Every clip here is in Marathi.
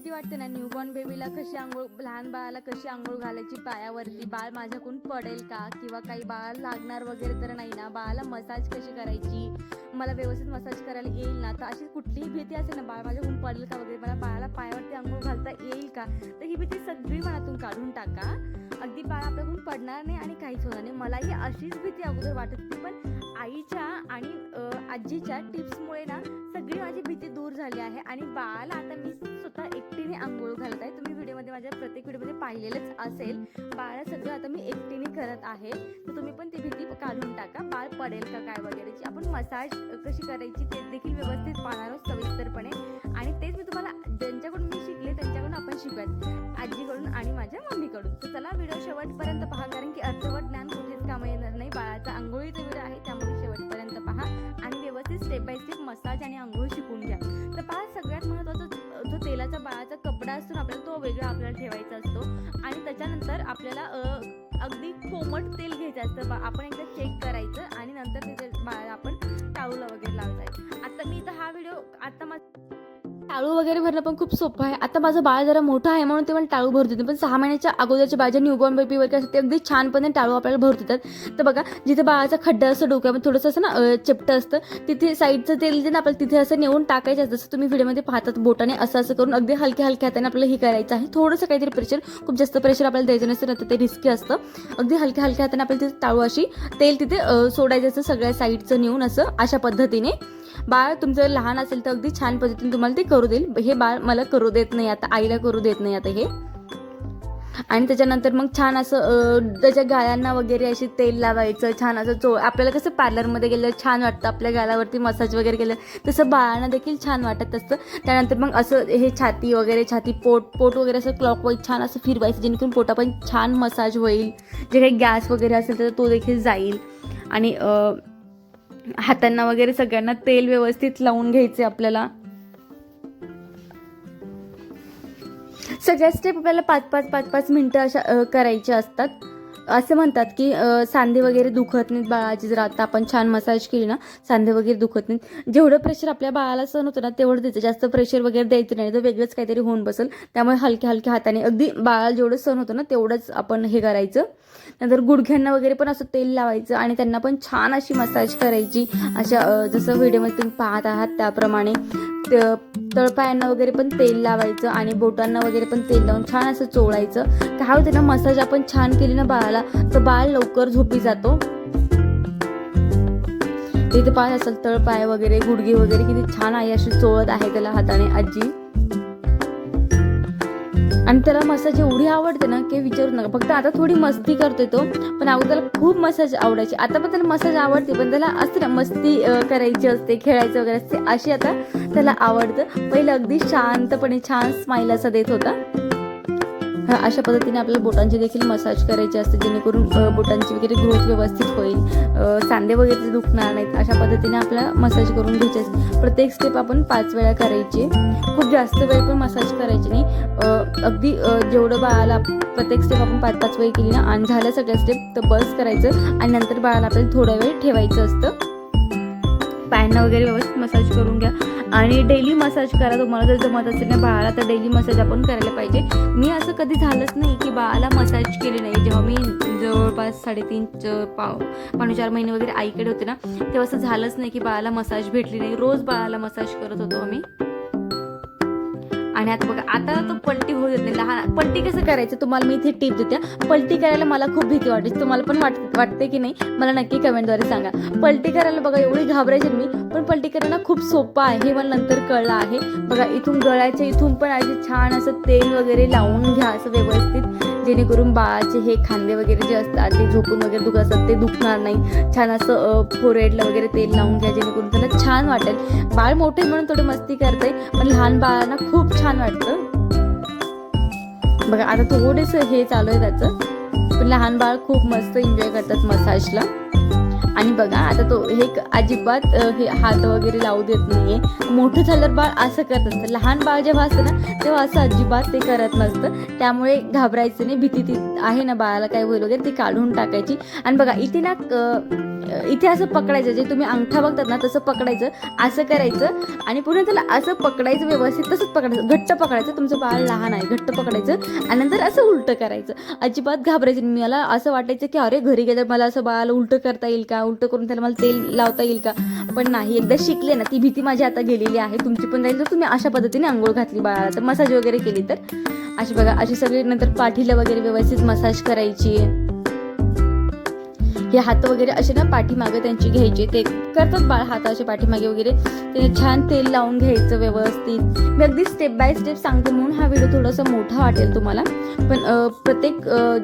भीती वाटते ना न्यूबॉर्न बेबीला कशी आंघोळ लहान बाळाला कशी आंघोळ घालायची पायावरती? बाळ माझ्याकडून पडेल का? किंवा काही बाळ लागणार वगैरे तर नाही ना? बाळाला मसाज कशी करायची? मला व्यवस्थित मसाज करायला येईल ना? तर अशी कुठलीही भीती असेल ना बाळ माझ्याकडून पडेल का वगैरे? मला बाळाला पायावरती आंघोळ घालता येईल का? तर ही भीती सगळी मनातून काढून टाका. अगदी बाळ आपल्याकडून पडणार नाही आणि काहीच होणार नाही. मलाही अशीच भीती अगोदर वाटत होती पण आईच्या आणि आजीच्या टिप्समुळे ना सगळी माझी भीती दूर झाली आहे. आणि बाळाला आता मी स्वतः पाहिलेलंच असेल. बाळा सगळं आता मी एकटीने करत आहे. तर तुम्ही पण ती भीती काढून टाका. बाळ पडेल का काय वगैरेची आपण मसाज कशी करायची ते देखील व्यवस्थित पाहणार आहोत सविस्तरपणे. आणि तेच मी तुम्हाला ज्यांच्याकडून मी शिकले त्यांच्याकडून आपण शिकूयात. आजीकडून आणि माझ्या मम्मीकडून. तर चला व्हिडिओ शेवटपर्यंत पहा. कारण की अर्धवट ज्ञान कुठेच कामा येणार नाही. बाळाचा आंघोळीचा व्हिडिओ आहे त्यामुळे शेवटपर्यंत पहा. आणि व्यवस्थित स्टेप बाय स्टेप मसाज आणि आंघोळ शिकून घ्या. बाळाचा असतो ना आपल्याला तो वेगळा आपल्याला ठेवायचा असतो. आणि त्याच्यानंतर आपल्याला अगदी कोमट तेल घ्यायचं असतं. आपण एकदा चेक करायचं आणि नंतर तिथे आपण टाळूला वगैरे लावायचं आता मी इथं हा व्हिडिओ आता माझा टाळू वगैरे भरणं पण खूप सोपं आहे. आता माझं बाळ जरा मोठं आहे म्हणून ते मला टाळू भरत देते पण सहा महिन्याच्या अगोदरच्या बाळाच्या न्यूबॉर्न बेबी वगैरे असते ते अगदी छानपणे टाळू आपल्याला भरत देतात तर बघा जिथे बाळाचा खड्डा असतो डोक्यामध्ये म्हणजे थोडंसं असं ना चिपटं असतं तिथे साईडचं तेल जे ना आपल्याला तिथे असं नेऊन टाकायचं असतं. जसं तुम्ही व्हिडिओमध्ये पाहतात बोटाने असं असं करून अगदी हलक्या हलक्या हाताने आपल्याला हे करायचं आहे. थोडंसं काहीतरी प्रेशर खूप जास्त प्रेशर आपल्याला द्यायचं नसतं ना तर ते रिस्की असतं. अगदी हलक्या हलक्या हाताने आपल्याला तिथे टाळू अशी तेल तिथे सोडायचं असं सगळ्या साईडचं नेऊन असं अशा पद्धतीने. बाळ तुमचं लहान असेल तर अगदी छान पद्धतीने तुम्हाला ते करू देईल. हे बाळ मला करू देत नाही आता आईला करू देत नाही आता हे. आणि त्याच्यानंतर मग छान असं त्याच्या गाळ्यांना वगैरे अशी तेल लावायचं छान असं चो आपल्याला कसं पार्लरमध्ये गेलं छान वाटतं. आपल्या गाळावरती मसाज वगैरे केलं तसं बाळांना देखील छान वाटत असतं. त्यानंतर मग असं हे छाती वगैरे छाती पोट पोट वगैरे असं क्लॉकवाईज छान असं फिरवायचं जेणेकरून पोटा पण छान मसाज होईल. जे काही गॅस वगैरे असेल तर तो देखील जाईल. आणि हातांना वगैरे सगळ्यांना तेल व्यवस्थित लावून घ्यायचे आपल्याला. सगळ्या स्टेप आपल्याला पाच पाच पाच पाच मिनटं अशा करायच्या असतात. असं म्हणतात की सांधे वगैरे दुखत नाहीत बाळाची. जर आता आपण छान मसाज केली ना सांधे वगैरे दुखत नाहीत. जेवढं प्रेशर आपल्या बाळाला सहन होतं ना तेवढं द्यायचं जास्त प्रेशर वगैरे द्यायचं नाही. तर वेगळंच काहीतरी होऊन बसेल. त्यामुळे हलक्या हलक्या हाताने अगदी बाळाला जेवढं सहन होतं ना तेवढंच आपण हे करायचं. नंतर गुडघ्यांना वगैरे पण असं तेल लावायचं आणि त्यांना पण छान अशी मसाज करायची. अशा जसं व्हिडिओमध्ये तुम्ही पाहत आहात त्याप्रमाणे. तळपायांना वगैरे पण तेल लावायचं आणि बोटांना वगैरे पण तेल लावून छान असं चोळायचं. काय होतं ना मसाज आपण छान केली ना बाळाला तर बाळ लवकर झोपी जातो. तिथे पाय असेल तळपाय वगैरे गुडघे वगैरे किती छान आहे अशी चोळत आहे त्याला हाताने आजी. आणि त्याला मसाज एवढी आवडते ना की विचारू नका. फक्त आता थोडी मस्ती करतोय तो पण अगोदर खूप मसाज आवडायची. आता पण त्याला मसाज आवडते पण त्याला असते ना मस्ती करायची असते खेळायचं वगैरे असते अशी आता त्याला आवडतं. पहिलं अगदी शांतपणे छान स्माईल असा देत होता. अशा पद्धतीने आपल्याला बोटांची देखील मसाज करायची असते जेणेकरून बोटांची वगैरे ग्रोथ व्यवस्थित होईल. सांधे वगैरे दुखणार नाहीत अशा पद्धतीने आपल्याला मसाज करून घ्यायची असते. प्रत्येक स्टेप आपण पाच वेळा करायची. खूप जास्त वेळ पण मसाज करायची नाही. अगदी जेवढं बाळाला प्रत्येक स्टेप आपण पाच पाच वेळ केली ना आणि झाल्या सगळ्या स्टेप तर बस करायचं आणि नंतर बाळाला आपल्याला थोडा वेळ ठेवायचं असतं. पायांना वगैरे व्यवस्थित मसाज करून घ्या. आणि डेली मसाज करा. तुम्हाला जर जमत असेल ना बाळाला तर डेली मसाज आपण करायला पाहिजे. मी असं कधी झालंच नाही की बाळाला मसाज केली नाही. जेव्हा मी जवळपास साडेतीन च- पाव पावणे चार महिने वगैरे आईकडे होते ना तेव्हा असं झालंच नाही की बाळाला मसाज भेटली नाही. रोज बाळाला मसाज करत होतो आम्ही. आणि आता बघा आता तो पलटी होऊ देत नाही. लहान पलटी कसं करायचं? तुम्हाला मी इथे टिप देते. पलटी करायला मला खूप भीती वाटते. तुम्हाला पण वाट वाटते की नाही? मला नक्की कमेंटद्वारे सांगा. पलटी करायला बघा एवढी घाबरायची मी पण पलटी करायला खूप सोपं आहे. हे मला नंतर कळलं आहे. बघा इथून गळायचं इथून पण असे छान असं तेल वगैरे लावून घ्या असं व्यवस्थित. जेणेकरून बाळाचे हे खांदे वगैरे जे असतात ते झोपून वगैरे दुखत असतात ते दुखणार नाही. छान असं फोरेडला वगैरे तेल लावून घ्या जेणेकरून त्यांना छान वाटेल. बाळ मोठे म्हणून थोडी मस्ती करते पण लहान बाळांना खूप छान वाटतं. बघा आता थोडेसं हे चालू आहे त्याचं. पण लहान बाळ खूप मस्त एन्जॉय करतात मसाजला आणि बघा आता तो हे अजिबात हे हात वगैरे लावू देत नाहीये. मोठं झाल्यावर बाळ असं करत असतं. लहान बाळ जेव्हा असतं ना तेव्हा असं अजिबात ते करत नसतं. त्यामुळे घाबरायचं नाही. भीती ती आहे ना बाळाला काय होईल वगैरे ती काढून टाकायची. आणि बघा इथे ना इथे असं पकडायचं. जे तुम्ही अंगठा बघतात ना तसं पकडायचं असं करायचं. आणि पुन्हा त्याला असं पकडायचं व्यवस्थित तसंच पकडायचं. घट्ट पकडायचं. तुमचं बाळ लहान आहे घट्ट पकडायचं. आणि नंतर असं उलटं करायचं. अजिबात घाबरायचं मला असं वाटायचं की अरे घरी गेल्यावर मला असं बाळाला उलटं करता येईल का? उलटं करून त्याला मला तेल लावता येईल का? पण नाही एकदा शिकले ना ती भीती माझी आता गेलेली आहे. तुमची पण राहील तर तुम्ही अशा पद्धतीने आंघोळ घातली बाळाला तर मसाज वगैरे केली तर? अशी बघा अशी सगळी नंतर पाठीला वगैरे व्यवस्थित मसाज करायची. हे हात वगैरे असे ना पाठीमागे त्यांची घ्यायचे. ते करतात बाळ हात असे पाठीमागे वगैरे. ते छान तेल लावून घ्यायचं व्यवस्थित. मी अगदी स्टेप बाय स्टेप सांगते म्हणून हा व्हिडिओ थोडासा मोठा वाटेल तुम्हाला. पण प्रत्येक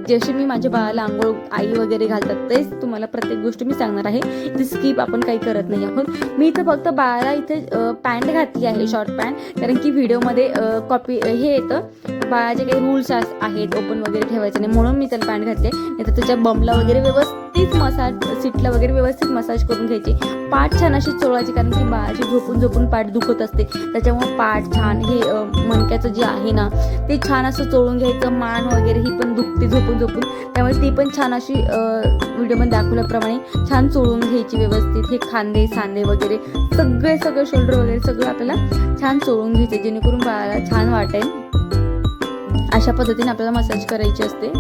जसे मी माझ्या बाळाला आंघोळ आई वगैरे घालतात तेच तुम्हाला प्रत्येक गोष्ट मी सांगणार आहे. ती स्किप आपण काही करत नाही आहोत. मी इथं फक्त बाळाला इथे पॅन्ट घातली आहे शॉर्ट पॅन्ट कारण की व्हिडिओमध्ये कॉपी हे येतं. बाळाचे काही रूल्स आहेत ओपन वगैरे ठेवायचे नाही. म्हणून मी त्याला पॅन्ट घातले नाही तर त्याच्या बमला वगैरे व्यवस्थित मसाज सीटला वगैरे व्यवस्थित मसाज करून घ्यायची. पाठ छान अशी चोळायची कारण की बाळाची झोपून झोपून पाठ दुखत असते. त्याच्यामुळे पाठ छान हे मणक्याचं जे आहे ना ते छान असं चोळून घ्यायचं. मान वगैरे ही पण दुखते झोपून झोपून. त्यामुळे ती पण छान अशी व्हिडिओमध्ये दाखवल्याप्रमाणे छान चोळून घ्यायची व्यवस्थित. हे खांदे सांदे वगैरे सगळे सगळं शोल्डर वगैरे सगळं आपल्याला छान चोळून घ्यायचं. जेणेकरून बाळाला छान वाटेल. अशा पद्धतीने आपल्याला मसाज करायची असते.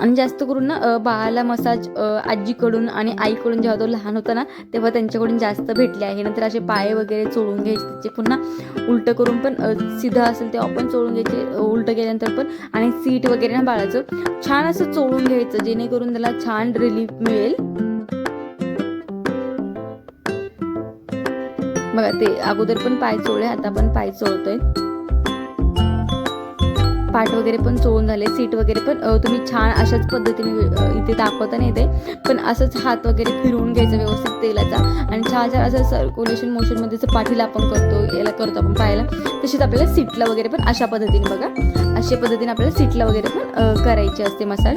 आणि जास्त करून ना बाळाला मसाज आजीकडून आणि आईकडून जेव्हा तो लहान होता ना तेव्हा त्यांच्याकडून जास्त भेटले आहे. नंतर असे पाय वगैरे चोळून घ्यायचे त्याचे पुन्हा उलटं करून पण अ, सिधं असेल तेव्हा पण चोळून घ्यायचे उलटं केल्यानंतर पण. आणि सीट वगैरे ना बाळाचं छान असं चोळून घ्यायचं जेणेकरून त्याला छान रिलीफ मिळेल. बघा ते अगोदर पण पाय चोळले आता पण पाय चोळतोय. पाठ वगैरे पण चोळून झाले सीट वगैरे पण तुम्ही छान अशाच पद्धतीने इथे दाखवता नाही येते. पण असंच हात वगैरे फिरवून घ्यायचं व्यवस्थित तेलाचा. आणि छान छान असं सर्क्युलेशन मोशनमध्ये जसं पाठीला आपण करतो याला करतो आपण पायाला तशीच आपल्याला सीटला वगैरे पण अशा पद्धतीने बघा. अशा पद्धतीने आपल्याला सीटला वगैरे पण करायची असते मसाज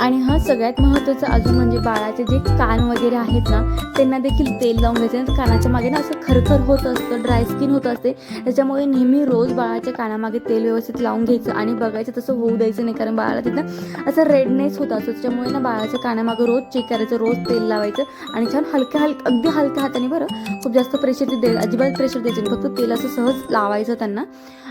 आणि हा सगळ्यात महत्त्वाचं अजून म्हणजे बाळाचे जे कान वगैरे आहेत ना त्यांना देखील तेल लावून घ्यायचं. कानाच्या मागे ना असं खरखर होत असतं ड्राय स्किन होत असते. त्याच्यामुळे नेहमी रोज बाळाच्या कानामागे तेल व्यवस्थित लावून घ्यायचं आणि बघायचं तसं होऊ द्यायचं नाही कारण बाळाला तिथं असं रेडनेस होत असतो. त्याच्यामुळे ना बाळाच्या कानामागे रोज चेक करायचं रोज तेल लावायचं आणि छान हलक्या हलक अगदी हलक्या हाताने बरं खूप जास्त प्रेशर दे अजिबात प्रेशर द्यायचं फक्त तेल असं सहज लावायचं त्यांना.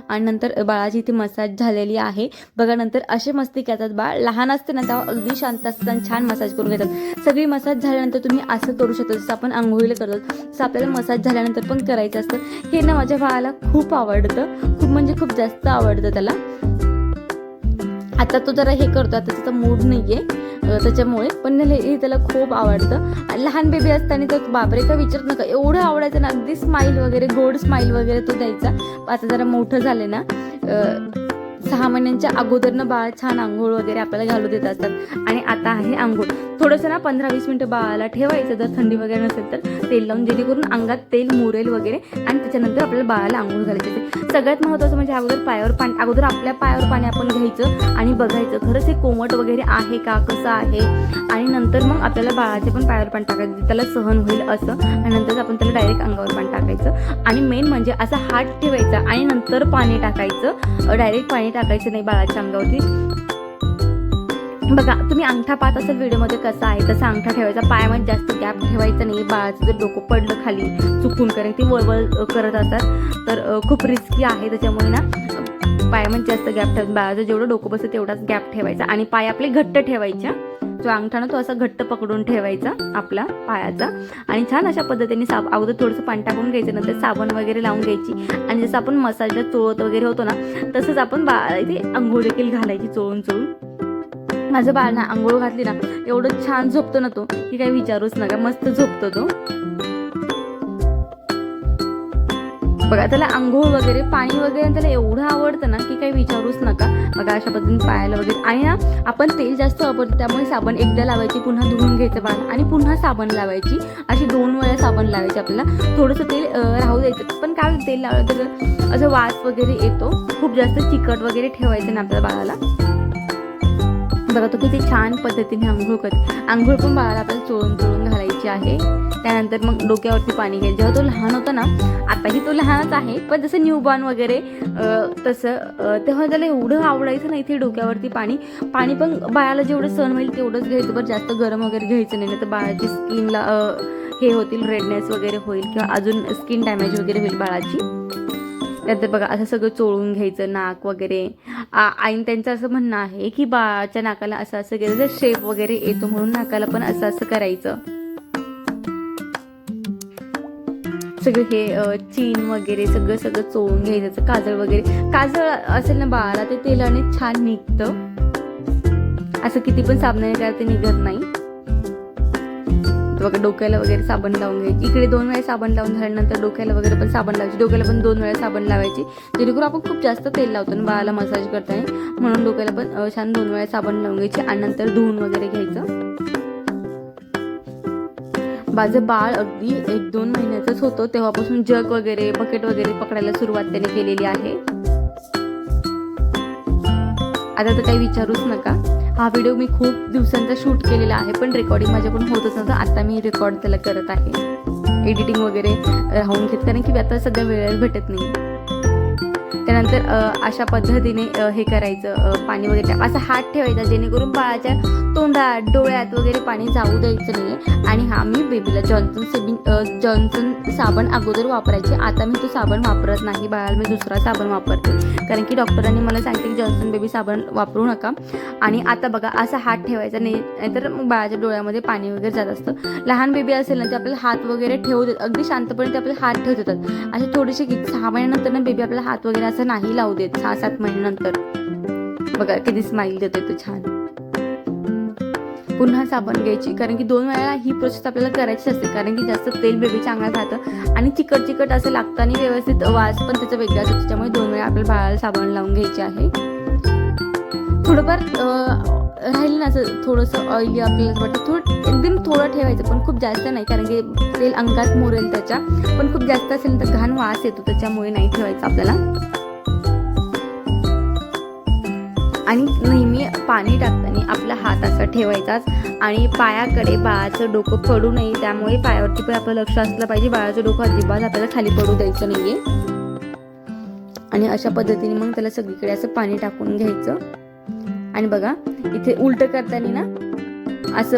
आणि नंतर बाळाची इथे मसाज झालेली आहे. बघा नंतर असे मस्ती करतात बाळ. लहान असते ना तेव्हा अगदी शांत असतात आणि छान मसाज करून घेतात. सगळी मसाज झाल्यानंतर तुम्ही असं करू शकता जसं आपण आंघोळीला करतो. तसं आपल्याला मसाज झाल्यानंतर पण करायचं असतं. हे ना माझ्या बाळाला खूप आवडतं. खूप म्हणजे खूप जास्त आवडतं त्याला. आता तो जरा हे करतो. आता त्याचा मूड नाही आहे त्याच्यामुळे. पण हे त्याला खूप आवडतं. लहान बेबी असताना तर बापरे का विचारत नका एवढं आवडायचं ना. अगदी स्माईल वगैरे गोड स्माईल वगैरे तो द्यायचा. आता जरा मोठं झाले ना. सहा महिन्यांच्या अगोदरनं बाळ छान आंघोळ वगैरे आपल्याला घालू देत असतात. आणि आता आहे आंघोळ. थोडंसं ना पंधरा वीस मिनटं बाळाला ठेवायचं जर थंडी वगैरे नसेल तर तेल लावून जेणेकरून अंगात तेल मुरेल वगैरे आणि त्याच्यानंतर आपल्याला बाळाला आंघोळ घालायचं असते. सगळ्यात महत्त्वाचं म्हणजे अगोदर पायावर पाणी अगोदर आपल्या पायावर पाणी आपण घ्यायचं आणि बघायचं खरंच हे कोमट वगैरे आहे का कसं आहे? आणि नंतर मग आपल्याला बाळाचे पण पायावर पाणी टाकायचं त्याला सहन होईल असं. आणि नंतर आपण त्याला डायरेक्ट अंगावर पाणी टाकायचं. आणि मेन म्हणजे असा हात ठेवायचा आणि नंतर पाणी टाकायचं. डायरेक्ट पाणी टाकायचं नाही बाळाच्या अंगावरती. बघा तुम्ही अंगठा पाहत असेल व्हिडिओमध्ये कसा आहे तसा अंगठा ठेवायचा. पायामध्ये जास्त गॅप ठेवायचा नाही. बाळाचं जर डोकं पडलं खाली चुकून करेल ती वळवळ करत असतात. तर खूप रिस्की आहे त्याच्यामुळे ना पायामध्ये जास्त गॅप ठेव बाळाचं जेवढं डोकं बसतं तेवढाच गॅप ठेवायचा. आणि पाय आपले घट्ट ठेवायच्या जो अंगठा ना तो असा घट्ट पकडून ठेवायचा आपला पायाचा. आणि छान अशा पद्धतीने साब अगोदर थोडंसं पाणी टाकून घ्यायचं नंतर साबण वगैरे लावून घ्यायची. आणि जसं आपण मसाजला चोळत वगैरे होतो ना तसंच आपण बा इथे आंघोळ देखील घालायची चोळून चोळून माझं बाळ ना आंघोळ घातली ना एवढं छान झोपतो ना तो. की काही विचारूच नका मस्त झोपतो तो. बघा त्याला आंघोळ वगैरे पाणी वगैरे त्याला एवढं आवडतं ना की काही विचारूच नका. बघा अशा पद्धतीने पायाला वगैरे. आणि ना आपण तेल जास्त वापरतो त्यामुळे साबण एकदा लावायची पुन्हा धुवून घ्यायचं बाळ. आणि पुन्हा साबण लावायची. अशी दोन वेळा साबण लावायची आपल्याला. थोडंसं तेल राहू द्यायचं. पण काय तेल लावलं तर असं वास वगैरे येतो. खूप जास्त चिकट वगैरे ठेवायचं ना आपल्या बाळाला. बघा तो किती छान पद्धतीने आंघोळ करते आंघोळ पण बाळाला आपल्याला चोळून चोळून घालायची आहे. त्यानंतर मग डोक्यावरती पाणी घ्यायचं. जेव्हा तो लहान होता ना आताही तो लहानच आहे पण जसं न्यूबॉर्न वगैरे तसं तेव्हा त्याला एवढं आवडायचं नाही ते डोक्यावरती पाणी. पाणी पण बाळाला जेवढं सण होईल तेवढंच घ्यायचं. बरं जास्त गरम वगैरे घ्यायचं नाही तर बाळाची स्किनला हे होतील रेडनेस वगैरे होईल किंवा अजून स्किन डॅमेज वगैरे होईल बाळाची. त्यात बघा असं सगळं चोळून घ्यायचं नाक वगैरे. आ- आईन त्यांचं असं म्हणणं आहे की बाळाच्या नाकाला असं असं केलं तर शेप वगैरे येतो म्हणून नाकाला पण असं असं करायचं. सगळं हे चीन वगैरे सगळं सगळं चोळून घ्यायचं काजळ वगैरे. काजळ असेल ना बाळाला ते तेलाने छान निघतं. असं किती पण साबणाने करायचं ते निघत नाही. बघा डोक्याला वगैरे साबण लावून घ्यायची. इकडे दोन वेळा साबण लावून झाल्यानंतर डोक्याला वगैरे पण साबण लावायची. डोक्याला पण दोन वेळा साबण लावायची. जेणेकरून आपण खूप जास्त तेल लावतो आणि बाळाला मसाज करताना म्हणून डोक्याला पण छान दोन वेळा साबण लावून घ्यायची आणि नंतर धुवून वगैरे घ्यायचं. माझं बाळ अगदी एक दोन महिन्याचंच होतं. तेव्हापासून जग वगैरे बकेट वगैरे पकडायला सुरुवात त्याने केलेली आहे. आता तर काही विचारूच नका. हा व्हिडिओ मी खूप दिवसांचा शूट केलेला आहे पण रेकॉर्डिंग माझ्याकडून होतच नव्हतं आता मी रेकॉर्ड त्याला करत आहे. एडिटिंग वगैरे राहून घेत कारण की आता सध्या वेळेला भेटत नाही. त्यानंतर अशा पद्धतीने हे करायचं पाणी वगैरे असं असा हात ठेवायचा जेणेकरून बाळाच्या तोंडात डोळ्यात वगैरे पाणी जाऊ द्यायचं नाही. आणि हा मी बेबीला जॉन्सन सेबिंग जॉन्सन साबण अगोदर वापरायचे. आता मी तो साबण वापरत नाही. बाळाला मी दुसरा साबण वापरते. कारण की डॉक्टरांनी मला सांगितलं की जॉन्सन बेबी साबण वापरू नका. आणि आता बघा असा हात ठेवायचा नाही. नाहीतर मग बाळाच्या डोळ्यामध्ये पाणी वगैरे जात असतं. लहान बेबी असेल ना ते आपल्याला हात वगैरे ठेवू देत अगदी शांतपणे ते आपले हात ठेवत येतात असे थोडेसे सहा महिन्यानंतर ना बेबी आपला हात वगैरे असं नाही लावू देत सहा सात महिन्यानंतर. बघा किती स्माईल देतोय तो छान. पुन्हा साबण घ्यायची कारण की दोन वेळा ही प्रोसेस आपल्याला करायची असते. कारण की जास्त तेल बेबीच्या अंगात राहतं आणि चिकट चिकट असं लागतं आणि व्यवस्थित वास पण त्याचा वेगळा असतो. त्याच्यामुळे दोन वेळा आपल्याला बाळाला साबण लावून घ्यायचे आहे. थोडंफार राहील राहिलं ना असं थोडंसं ऑइली आपल्याला वाटतं. थोडं एकदम थोडं ठेवायचं पण खूप जास्त नाही. कारण की तेल अंगात मोरेल त्याच्या. पण खूप जास्त असेल तर घाण वास येतो त्याच्यामुळे नाही ठेवायचं आपल्याला. आणि नेहमी पाणी टाकताना आपला हात असा ठेवायचाच आणि पायाकडे बाळाचं डोकं पडू नये त्यामुळे पायावरती पण आपलं लक्ष असलं पाहिजे. बाळाचं डोकं अजिबात आपल्याला खाली पडू द्यायचं नाहीये. आणि अशा पद्धतीने मग त्याला सगळीकडे असं पाणी टाकून घ्यायचं. आणि बघा इथे उलट करताना ना असं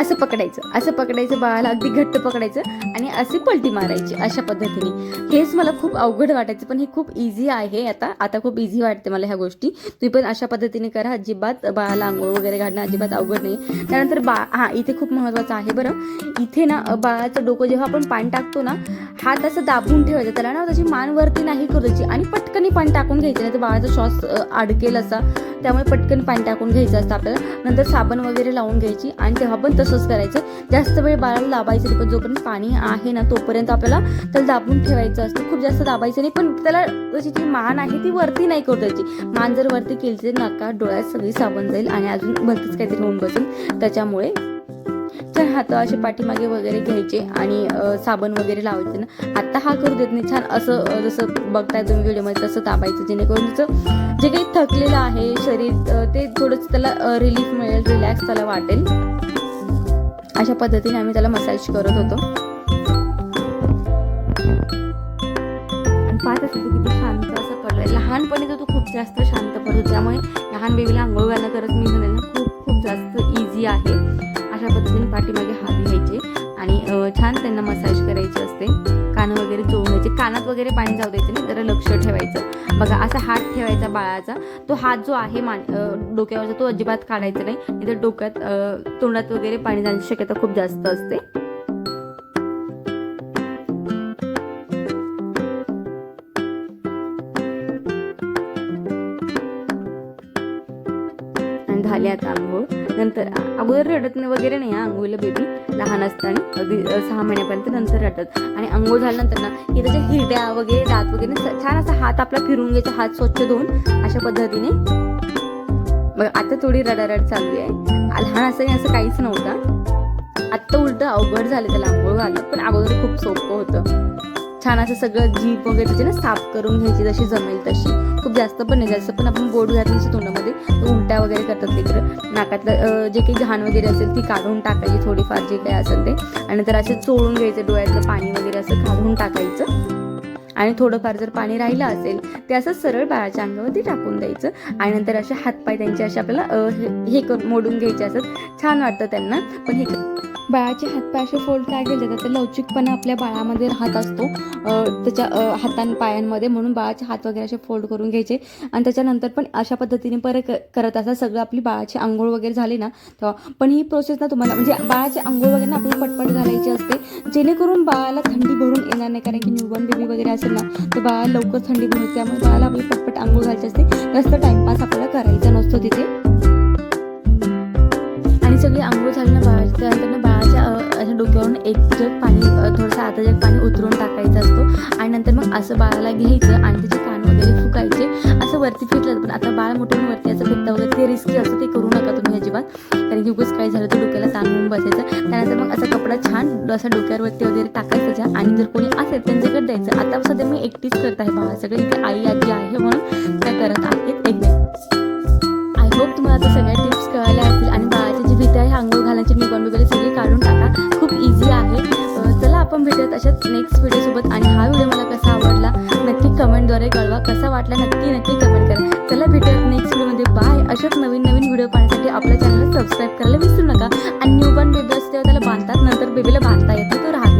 असं पकडायचं असं पकडायचं बाळाला अगदी घट्ट पकडायचं आणि अशी पलटी मारायची अशा पद्धतीने. हेच मला खूप अवघड वाटायचं पण हे खूप इझी आहे आता. आता खूप इझी वाटते मला ह्या गोष्टी. तुम्ही पण अशा पद्धतीने करा. अजिबात बाळाला आंघोळ वगैरे घालणं अजिबात अवघड नाही. त्यानंतर बा हां इथे खूप महत्त्वाचं आहे बरं. इथे ना बाळाचं डोकं जेव्हा आपण पाणी टाकतो ना हात असं दाबून ठेवायचं. त्याला ना त्याची मान वरती नाही करायची आणि पटकनी पाणी टाकून घ्यायचं. नाही तर बाळाचा श्वास अडकेल असा. त्यामुळे पटकन पाणी टाकून घ्यायचं असतं आपल्याला. नंतर साबण वगैरे लावून घ्यायची आणि तेव्हा पण तसंच करायचं. जास्त वेळ बाळाला दाबायचं नाही. पण जोपर्यंत पाणी आहे ना तोपर्यंत आपल्याला त्याला दाबून ठेवायचं असतं. खूप जास्त दाबायचं नाही. पण त्याला त्याची जी मान आहे ती वरती नाही करू द्यायची. मान जर वरती केली तर नका. डोळ्यात सगळी साबण जाईल आणि अजून भरतीच काहीतरी होऊन बसेल. त्याच्यामुळे छान हात असे पाठीमागे वगैरे घ्यायचे आणि साबण वगैरे लावायचे ना. आता हा करू देत नाही. छान असं जसं बघताय तुम्ही व्हिडिओमध्ये तसं दाबायचं जेणेकरून त्याचं जे काही थकलेलं आहे शरीर ते थोडंसं त्याला रिलीफ मिळेल रिलॅक्स त्याला वाटेल. अशा पद्धतीने आम्ही त्याला मसाज करत होतो. आणि पाहत किती शांत असं पडलाय. लहानपणी तर तो खूप जास्त शांत पडतो. त्यामुळे लहान बेबीला आंघोळ घालणं करत मी म्हणेल ना खूप खूप जास्त इझी आहे. अशा बदलून पाठीमागे हात घ्यायचे आणि छान त्यांना मसाज करायची असते. कान वगैरे चोळून कानात वगैरे पाणी जाऊ द्यायचं नाही जरा लक्ष ठेवायचं. बघा असा हात ठेवायचा बाळाचा. तो हात जो आहे मान डोक्यावरचा तो अजिबात काढायचा नाही. नाही डोक्यात तोंडात वगैरे पाणी जाण्याची शक्यता खूप जास्त असते. आणि झाले आता नंतर अगोदर रडत नाही वगैरे नाही आंघोळीला बेबी लहान असताना अगदी सहा महिन्यापर्यंत नंतर रडत. आणि आंघोळ झाल्यानंतर ना की त्याच्या हिरड्या वगैरे दात वगैरे छान असा हात आपला फिरून घ्यायचा हात स्वच्छ धुवून अशा पद्धतीने. मग आता थोडी रडारड चालू आहे. लहान असताना असं काहीच नव्हतं. आत्ता उलट अवघड झालं त्याला आंघोळ घालणं पण अगोदर खूप सोपं होतं. छान असं सगळं जीप वगैरे त्याची ना साफ करून घ्यायची जशी जमेल तशी. खूप जास्त पण नाही जास्त पण आपण बोट घातली तोंडामध्ये उलट्या वगैरे करतात तिकडं नाकातलं जे काही घाण वगैरे असेल ती काढून टाकायची थोडीफार जे काही असेल ते. आणि नंतर असे चोळून घ्यायचं डोळ्यातलं पाणी वगैरे असं काढून टाकायचं. आणि थोडंफार जर पाणी राहिलं असेल ते असं सरळ बाळाच्या अंगावरती टाकून द्यायचं. आणि नंतर असे हातपाय त्यांचे असे आपल्याला हे करून मोडून घ्यायचे असत छान वाटतं त्यांना पण हे बाळाचे हातपाय असे फोल्ड काय केले जातात तर लवचिकपणा आपल्या बाळामध्ये राहत असतो. त्याच्या अ, हातां पायांमध्ये. म्हणून बाळाचे हात वगैरे असे फोल्ड करून घ्यायचे. आणि त्याच्यानंतर पण अशा पद्धतीने परत करत असतात. सगळं आपली बाळाची आंघोळ वगैरे झाली ना तेव्हा पण ही प्रोसेस ना तुम्हाला म्हणजे बाळाची आंघोळ वगैरे ना आपल्याला पटपट घालायची असते. जेणेकरून बाळाला थंडी भरून येणार नाही. कारण की न्यूबॉर्न बेबी वगैरे असेल ना तर बाळाला लवकर थंडी भरून त्यामुळे बाळाला आपली पटपट आंघोळ घालायची असते. जास्त टाइमपास आपल्याला करायचा नसतो तिथे. आणि सगळी आंघोळ झाली ना बाळाची त्यानंतर ना अशा डोक्यावरून एक जग पाणी थोडंसं आता जग पाणी उतरून टाकायचं असतो. आणि नंतर मग असं बाळाला घ्यायचं आणि त्याचे कान वगैरे फुकायचे. असं वरती फिरलं पण आता बाळ मोठं होऊन वरती असं फिरता वगैरे ते रिस्की असतं. ते करू नका तुम्ही अजिबात. कारण की उगच काय झालं तर डोक्याला ताण होऊन बसायचं. त्यानंतर मग असा कपडा छान असं डोक्यावरती वगैरे टाकायचं त्याच्या. आणि जर कोणी असेल त्यांच्याकडे द्यायचं. आता सध्या मी एकटीच करत आहे बाळा. सगळे इथे आई आजी आहे म्हणून त्या करत आहेत एकदम आय होप तुम्हाला आता सगळ्या टिप्स कळल्या असतील. आणि बाळाची जी भीती आहे आंघोळ घाल अं, भेटूयात अशाच नेक्स्ट व्हिडिओसोबत आणि हा व्हिडिओ मला कसा आवडला नक्की कमेंटद्वारे कळवा. कसा वाटला नक्की नक्की कमेंट करा. चला भेटूयात नेक्स्ट व्हिडिओमध्ये बाय अशाच नवीन नवीन व्हिडिओ पाहण्यासाठी आपल्या चॅनल सबस्क्राईब करायला विसरू नका. आणि न्यूबॉर्न बेबी असते त्याला बांधतात नंतर बेबीला बांधता येतं. तो राहतो.